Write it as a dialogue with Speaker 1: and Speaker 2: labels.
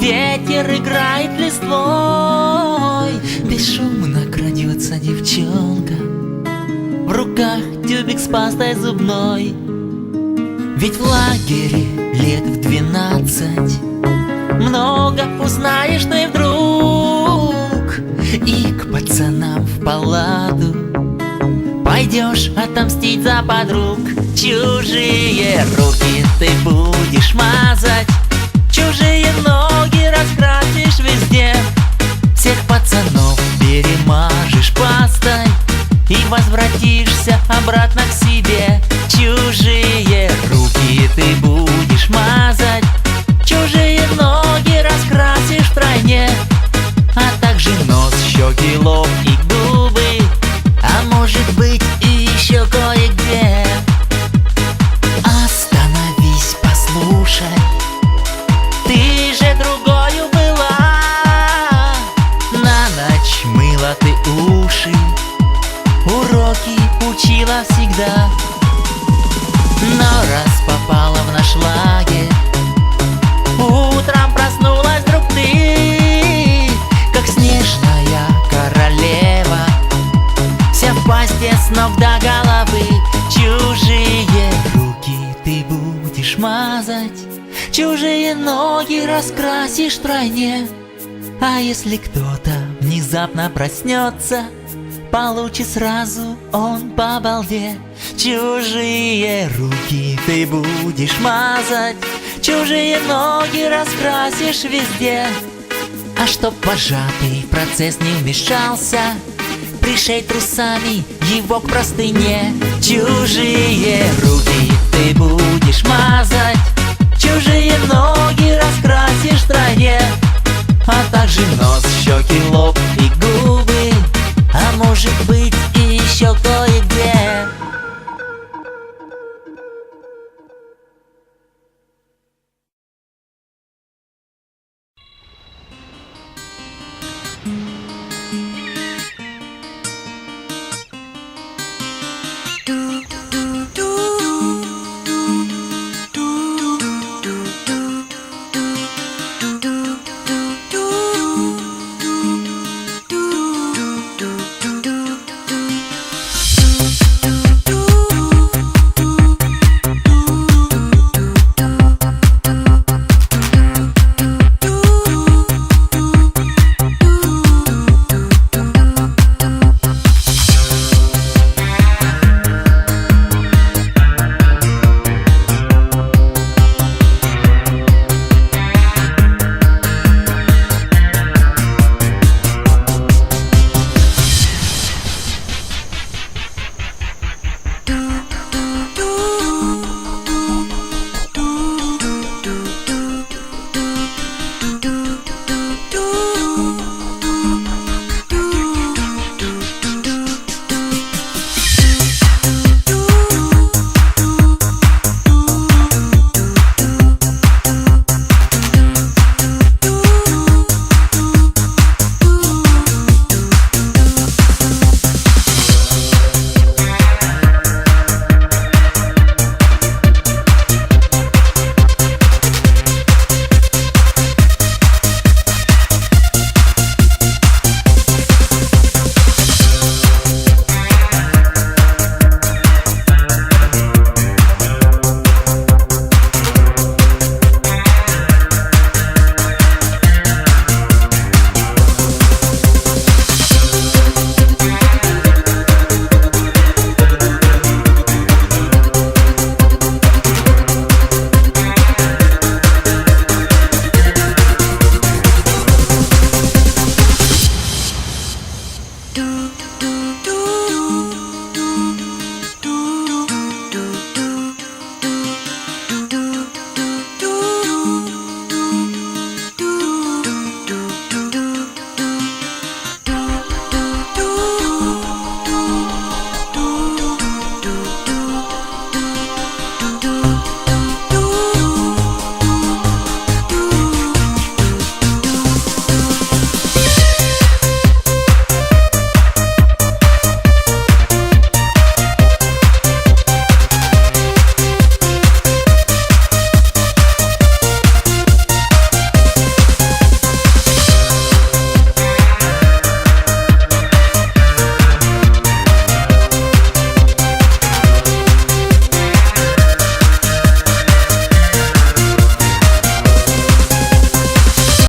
Speaker 1: Ветер играет листвой. Бесшумно крадется девчонка. В руках тюбик с пастой зубной. Ведь в лагере лет в двенадцать. Много узнаешь ты вдруг. И к пацанам в палату Пойдешь отомстить за подруг. Чужие руки ты будешь мазать Чужие ноги раскрасишь везде. Всех пацанов перемажешь пастой И возвратишься обратно к себе. Чужие руки ты будешь мазать ночь мыла ты уши. Уроки учила всегда. Но раз попала в наш лагерь Утром проснулась вдруг ты Как снежная королева. Вся в пасте с ног до головы Чужие руки ты будешь мазать Чужие ноги раскрасишь тройне. А если кто-то внезапно проснется. Получит сразу он по балде. Чужие руки ты будешь мазать. Чужие ноги раскрасишь везде. А чтоб вожатый в процесс не вмешался Пришей трусами его к простыне. Чужие руки ты будешь мазать. Чужие ноги раскрасишь в тройне А также лоб